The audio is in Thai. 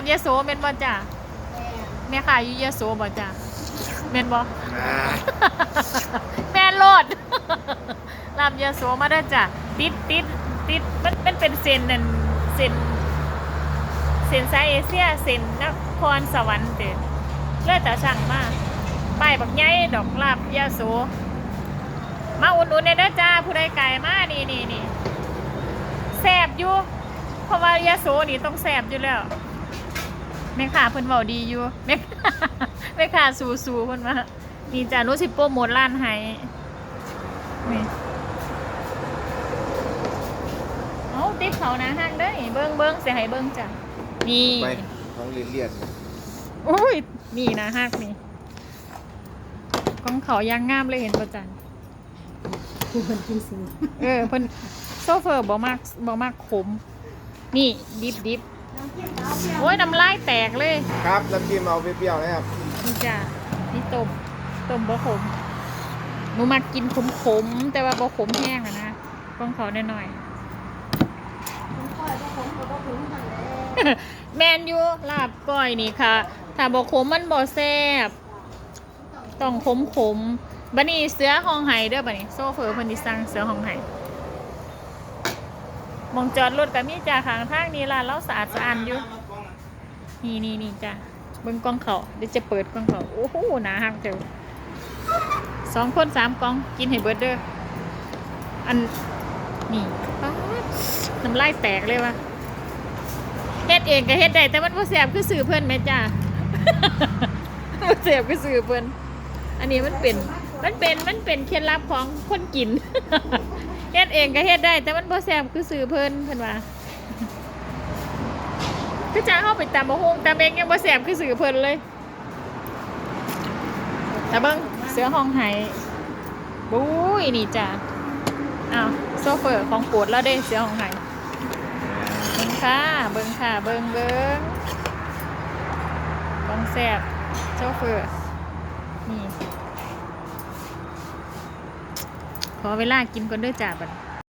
บยะโสเม็นบ่จ้ะแม่ขายอยู่ยะโสบ่จ้ะเม็นบ่อ่าแม่นโลดลาบยาโสมาได้อจ้ะติดติดติดมันมันเป็นเซนนั่นเซนเซนไซเอเชียเซนนครสวรรค์เด้เลยแต่สั่งมาป้ายบักใหญ่ดอกลาบยาโสมาอุ่นๆในเด้อจ้าผู้ใดไก่มานี่นี่นี่แสบอยู่เพราะว่ายาโสนี่ต้องแสบอยู่แล้ว แม่ค้าเพิ่นเว้าดีอยู่แม่แม่ค้าสู้ๆเพิ่นว่านี่จ้ะหนุสิโปรโมทร้านให้นี่เอาติ๊บเขานะห้างเด้อเบิ้งเบิ้งเสียให้เบิ้งจ้ะนี่ไปของเรียนเรียนอุ้ยนี่นะฮักนี่ของเขายางงามเลยเห็นประจันผู้คนกินสิเออเพิ่นโซเฟอร์บ่มากบ่มากขมนี่ดิบดิบ โอ้ยน้ำลายแตกเลยครับน้ำจิ้มเอาเปรี้ยวๆนะครับนี่จ้ะนี่ต้มต้มบ่ขมหนูมากินขมขมๆแต่ว่าบ่ขมแห้งอะนะต้องขอหน่อยผมคอยว่าผมก็บ่ถึงทางแล้ๆแมนยูลาบก้อยนี่ค่ะ ถ้าบ่ขมมันบ่แซ่บต้องขมขมๆบัดนี้เสือห้องไห้เด้อบัดนี้โซเฟอร์เพิ่นสิสั่งเสือห้องไห้ห มองจอดรถก็มีจ้าขางทางนี่ร้านเราสะอาดสะอาดอยู่ นี่นี่นี่จ้ะเบิ้งกล้องเขาเดี๋ยวจะเปิดกล้องเขาโอ้โหหนาหักเจ้าสองคนสามกล้องกินให้เบิร์ดเด้ออันนี่น้ำลายแตกเลยวะเฮ็ดเองก็เฮ็ดได้แต่มันบ่แสบคือสื่อเพื่อนแม่จ้าบ่แสบคือสื่อเพื่อนอันนี้มันเป็นมันเป็นมันเป็นเคล็ดลับของคนกิน เฮ็ดเองก็เฮ็ดได้ แต่มันบ่แสบคือสื่อเพิ่นเพิ่นว่าคือจะเข้าไปตามบะฮงตามเองยังบ่แสบคือสื่อเพิ่นเลย แต่เบิ้งเสือห้องไห้บุ้ยนี่จ้ะอ้าวโซเฟอร์ของโปวดแล้วเด้เสือห้องไห้เบิ้งค่ะเบิ้งค่ะเบิ้งเบิ้งต้องแสบโซเฟอร์นี่ ขอเวลากินก่อนด้วยจ้าบัดนี้